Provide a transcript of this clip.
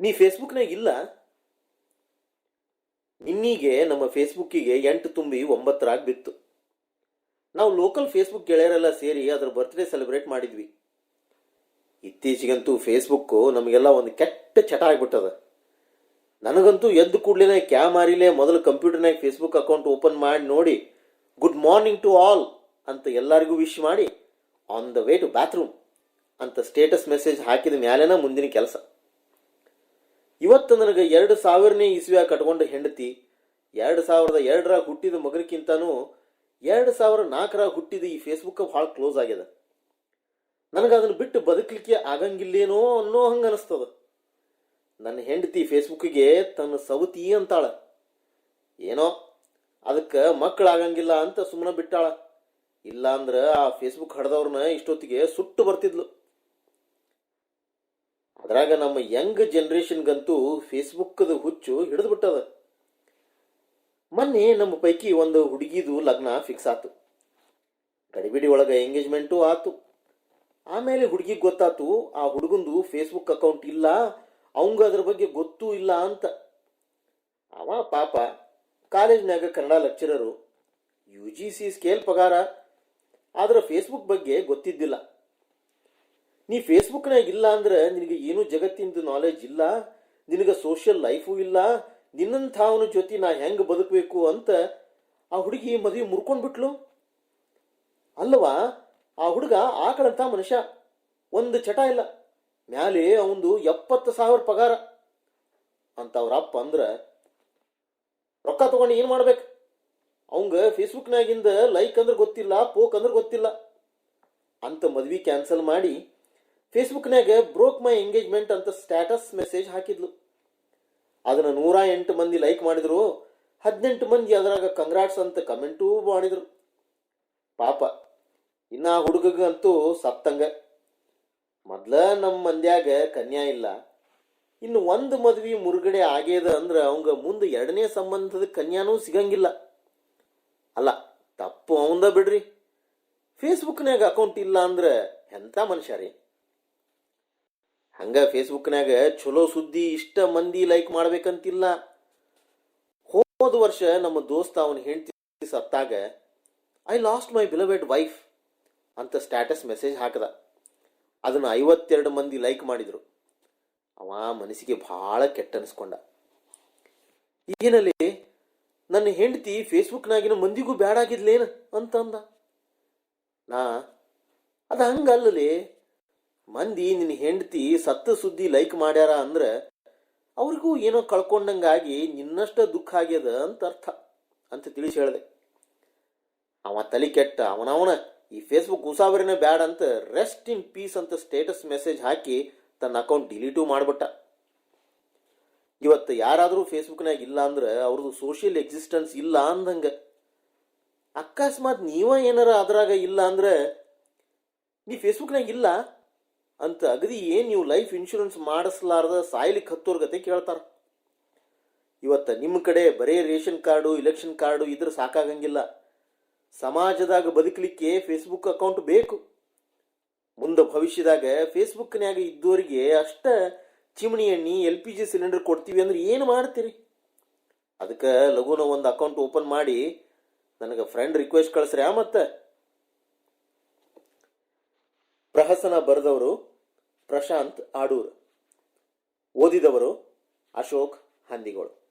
ನೀ ಫೇಸ್ಬುಕ್ನಾಗ ಇಲ್ಲ? ನಿನ್ನೀಗೆ ನಮ್ಮ ಫೇಸ್ಬುಕ್ಕಿಗೆ ಎಂಟು ತುಂಬಿ ಒಂಬತ್ತರಾಗ ಬಿತ್ತು. ನಾವು ಲೋಕಲ್ ಫೇಸ್ಬುಕ್ ಗೆಳೆಯರೆಲ್ಲ ಸೇರಿ ಅದ್ರ ಬರ್ತ್ಡೇ ಸೆಲೆಬ್ರೇಟ್ ಮಾಡಿದ್ವಿ. ಇತ್ತೀಚೆಗಂತೂ ಫೇಸ್ಬುಕ್ಕು ನಮಗೆಲ್ಲ ಒಂದು ಕೆಟ್ಟ ಚಟ ಆಗಿಬಿಟ್ಟದ. ನನಗಂತೂ ಎದ್ದು ಕೂಡಲೇ ಕ್ಯಾ ಮಾರಿಲೇ ಮೊದಲು ಕಂಪ್ಯೂಟರ್ನಾಗ ಫೇಸ್ಬುಕ್ ಅಕೌಂಟ್ ಓಪನ್ ಮಾಡಿ ನೋಡಿ ಗುಡ್ ಮಾರ್ನಿಂಗ್ ಟು ಆಲ್ ಅಂತ ಎಲ್ಲರಿಗೂ ವಿಶ್ ಮಾಡಿ on the way to bathroom ಅಂತ ಸ್ಟೇಟಸ್ ಮೆಸೇಜ್ ಹಾಕಿದ ಮ್ಯಾಲೇನ ಮುಂದಿನ ಕೆಲಸ. ಇವತ್ತು ನನಗೆ ಎರಡು ಸಾವಿರನೇ ಇಸ್ವಿಯಾಗ ಕಟ್ಕೊಂಡು ಹೆಂಡತಿ, ಎರಡು ಸಾವಿರದ ಎರಡರಾಗ ಹುಟ್ಟಿದ ಮಗನಕ್ಕಿಂತನೂ ಎರಡು ಸಾವಿರ ನಾಲ್ಕರಾಗ ಹುಟ್ಟಿದ ಈ ಫೇಸ್ಬುಕ್ ಭಾಳ ಕ್ಲೋಸ್ ಆಗ್ಯದ. ನನಗೆ ಅದನ್ನು ಬಿಟ್ಟು ಬದುಕಲಿಕ್ಕೆ ಆಗಂಗಿಲ್ಲೇನೋ ಅನ್ನೋ ಹಂಗೆ ಅನಿಸ್ತದ. ನನ್ನ ಹೆಂಡತಿ ಫೇಸ್ಬುಕ್ಕಿಗೆ ತನ್ನ ಸವತಿ ಅಂತಾಳ. ಏನೋ, ಅದಕ್ಕೆ ಮಕ್ಕಳಾಗಂಗಿಲ್ಲ ಅಂತ ಸುಮ್ಮನೆ ಬಿಟ್ಟಾಳ. ಇಲ್ಲ ಅಂದ್ರೆ ಆ ಫೇಸ್ಬುಕ್ ಹಡ್ದವ್ರನ್ನ ಇಷ್ಟೊತ್ತಿಗೆ ಸುಟ್ಟು ಬರ್ತಿದ್ಲು. ಅದ್ರಾಗ ನಮ್ಮ ಯಂಗ್ ಜನ್ರೇಷನ್ಗಂತೂ ಫೇಸ್ಬುಕ್ದ ಹುಚ್ಚು ಹಿಡಿದು ಬಿಟ್ಟದ ಮೊನ್ನೆ ನಮ್ಮ ಪೈಕಿ ಒಂದು ಹುಡುಗಿದು ಲಗ್ನ ಫಿಕ್ಸ್ ಆತು. ಗಡಿಬಿಡಿ ಒಳಗೆ ಎಂಗೇಜ್ಮೆಂಟು ಆತು. ಆಮೇಲೆ ಹುಡುಗಿಗೆ ಗೊತ್ತಾತು, ಆ ಹುಡುಗಂದು ಫೇಸ್ಬುಕ್ ಅಕೌಂಟ್ ಇಲ್ಲ, ಅವಂಗ ಅದ್ರ ಬಗ್ಗೆ ಗೊತ್ತೂ ಇಲ್ಲ ಅಂತ. ಅವ ಪಾಪ ಕಾಲೇಜ್ನಾಗ ಕನ್ನಡ ಲೆಕ್ಚರರು ಯು ಜಿ ಸಿ ಸ್ಕೇಲ್ ಪಗಾರ, ಆದ್ರೆ ಫೇಸ್ಬುಕ್ ಬಗ್ಗೆ ಗೊತ್ತಿದ್ದಿಲ್ಲ. ನೀ ಫೇಸ್ಬುಕ್ನಾಗ ಇಲ್ಲ ಅಂದ್ರೆ ನಿನಗೆ ಏನು ಜಗತ್ತಿಂದು ನಾಲೆಜ್ ಇಲ್ಲ, ನಿನಗೆ ಸೋಷಿಯಲ್ ಲೈಫು ಇಲ್ಲ, ನಿನ್ನಂಥವನ ಜೊತೆ ನಾ ಹೆಂಗೆ ಬದುಕಬೇಕು ಅಂತ ಆ ಹುಡುಗಿ ಮದುವೆ ಮುರ್ಕೊಂಡ್ಬಿಟ್ಲು ಅಲ್ಲವಾ, ಆ ಹುಡುಗ ಆಕಳಂತ ಮನುಷ್ಯ, ಒಂದು ಚಟ ಇಲ್ಲ, ಮ್ಯಾಲೆ ಅವಂದು ಎಪ್ಪತ್ತು ಸಾವಿರ ಪಗಾರ. ಅಂತ ಅವ್ರ ಅಪ್ಪ ಅಂದ್ರೆ, ರೊಕ್ಕ ತಗೊಂಡು ಏನು ಮಾಡ್ಬೇಕು? ಅವಂಗ ಫೇಸ್ಬುಕ್ನಾಗಿಂದ ಲೈಕ್ ಅಂದ್ರೆ ಗೊತ್ತಿಲ್ಲ ಪೋಕ್ ಅಂದ್ರೆ ಗೊತ್ತಿಲ್ಲ. ಅಂತ ಮದ್ವಿ ಕ್ಯಾನ್ಸಲ್ ಮಾಡಿ ಫೇಸ್ಬುಕ್ನಾಗ ಬ್ರೋಕ್ ಮೈ ಎಂಗೇಜ್ಮೆಂಟ್ ಅಂತ ಸ್ಟ್ಯಾಟಸ್ ಮೆಸೇಜ್ ಹಾಕಿದ್ಲು. ಅದನ್ನ ನೂರ ಎಂಟು ಮಂದಿ ಲೈಕ್ ಮಾಡಿದ್ರು. ಹದಿನೆಂಟು ಮಂದಿ ಅದರಾಗ ಕಂಗ್ರಾಟ್ಸ್ ಅಂತ ಕಮೆಂಟೂ ಮಾಡಿದ್ರು. ಪಾಪ, ಇನ್ನ ಆ ಹುಡುಗಗಂತೂ ಸತ್ತಂಗ. ಮೊದ್ಲ ನಮ್ಮ ಮಂದ್ಯಾಗ ಕನ್ಯಾ ಇಲ್ಲ. ಇನ್ನು ಒಂದು ಮದ್ವಿ ಮುರುಗಡೆ ಆಗ್ಯದ ಅಂದ್ರೆ ಅವಂಗ ಮುಂದೆ ಎರಡನೇ ಸಂಬಂಧದ ಕನ್ಯಾನೂ ಸಿಗಂಗಿಲ್ಲ. ಅಲ್ಲ, ತಪ್ಪು ಅವಂದ ಬಿಡ್ರಿ. ಫೇಸ್ಬುಕ್ನಾಗ ಅಕೌಂಟ್ ಇಲ್ಲ ಅಂದ್ರೆ ಎಂಥ ಮನುಷ್ಯ ರೀ? ಹಂಗ ಫೇಸ್ಬುಕ್ನಾಗ ಚಲೋ ಸುದ್ದಿ ಇಷ್ಟ ಮಂದಿ ಲೈಕ್ ಮಾಡ್ಬೇಕಂತಿಲ್ಲ. ಹೋದ ವರ್ಷ ನಮ್ಮ ದೋಸ್ತ ಅವನ ಹೆಂಡತಿ ಸತ್ತಾಗ I lost my beloved wife ಅಂತ ಸ್ಟ್ಯಾಟಸ್ ಮೆಸೇಜ್ ಹಾಕದ. ಅದನ್ನ ಐವತ್ತೆರಡು ಮಂದಿ ಲೈಕ್ ಮಾಡಿದ್ರು. ಅವ ಮನಸ್ಸಿಗೆ ಕೆಟ್ಟ ಅನಿಸ್ಕೊಂಡ. ಈಗಿನಲ್ಲಿ ನನ್ನ ಹೆಂಡತಿ ಫೇಸ್ಬುಕ್ನಾಗಿನ ಮಂದಿಗೂ ಬೇಡ ಆಗಿದ್ಲೇನು ಅಂತಂದ ನಾ, ಅದು ಹಂಗಲ್ಲಲೇ ಮಂದಿ ನಿನ್ನ ಹೆಂಡತಿ ಸತ್ತ ಸುದ್ದಿ ಲೈಕ್ ಮಾಡ್ಯಾರ ಅಂದ್ರೆ ಅವ್ರಿಗೂ ಏನೋ ಕಳ್ಕೊಂಡಂಗಾಗಿ ನಿನ್ನಷ್ಟ ದುಃಖ ಆಗ್ಯದ ಅಂತ ಅರ್ಥ ಅಂತ ತಿಳಿಸಿ ಹೇಳಿದೆ. ಅವ ತಲೆ ಕೆಟ್ಟ, ಅವನವನ ಈ ಫೇಸ್ಬುಕ್ ಉಸಾವರಿನ ಬ್ಯಾಡ್ ಅಂತ ರೆಸ್ಟ್ ಇನ್ ಪೀಸ್ ಅಂತ ಸ್ಟೇಟಸ್ ಮೆಸೇಜ್ ಹಾಕಿ ತನ್ನ ಅಕೌಂಟ್ ಡಿಲೀಟು ಮಾಡಿಬಿಟ್ಟ. ಇವತ್ತು ಯಾರಾದರೂ ಫೇಸ್ಬುಕ್ನಾಗ ಇಲ್ಲ ಅಂದ್ರೆ ಅವ್ರದ್ದು ಸೋಷಿಯಲ್ ಎಕ್ಸಿಸ್ಟೆನ್ಸ್ ಇಲ್ಲ ಅಂದಂಗೆ. ಅಕಸ್ಮಾತ್ ನೀವ ಏನಾರ ಅದ್ರಾಗ ಇಲ್ಲ ಅಂದ್ರೆ ನೀ ಫೇಸ್ಬುಕ್ನಾಗ ಇಲ್ಲ ಅಂತ ಅಗದಿ ಏನು ನೀವು ಲೈಫ್ ಇನ್ಶೂರೆನ್ಸ್ ಮಾಡಿಸ್ಲಾರ್ದ ಸಾಯ್ಲಿಕ್ಕೆ ಹತ್ತೋರ್ ಗತೆ ಕೇಳ್ತಾರ. ಇವತ್ತು ನಿಮ್ಮ ಕಡೆ ಬರೀ ರೇಷನ್ ಕಾರ್ಡು ಇಲೆಕ್ಷನ್ ಕಾರ್ಡು ಇದ್ರೆ ಸಾಕಾಗಂಗಿಲ್ಲ. ಸಮಾಜದಾಗ ಬದುಕಲಿಕ್ಕೆ ಫೇಸ್ಬುಕ್ ಅಕೌಂಟ್ ಬೇಕು. ಮುಂದೆ ಭವಿಷ್ಯದಾಗ ಫೇಸ್ಬುಕ್ನ್ಯಾಗ ಇದ್ದವರಿಗೆ ಅಷ್ಟ ಚಿಮಣಿ ಎಣ್ಣೆ ಎಲ್ ಪಿ ಜಿ ಸಿಲಿಂಡರ್ ಕೊಡ್ತೀವಿ ಅಂದ್ರೆ ಏನು ಮಾಡ್ತೀರಿ? ಅದಕ್ಕೆ ಲಘುನ ಒಂದು ಅಕೌಂಟ್ ಓಪನ್ ಮಾಡಿ ನನಗೆ ಫ್ರೆಂಡ್ ರಿಕ್ವೆಸ್ಟ್ ಕಳಿಸ್ರಿ ಮತ್ತೆ. ಪ್ರಹಸನ ಬರೆದವರು ಪ್ರಶಾಂತ್ ಆಡೂರ್. ಓದಿದವರು ಅಶೋಕ್ ಹಂದಿಗೋಳು.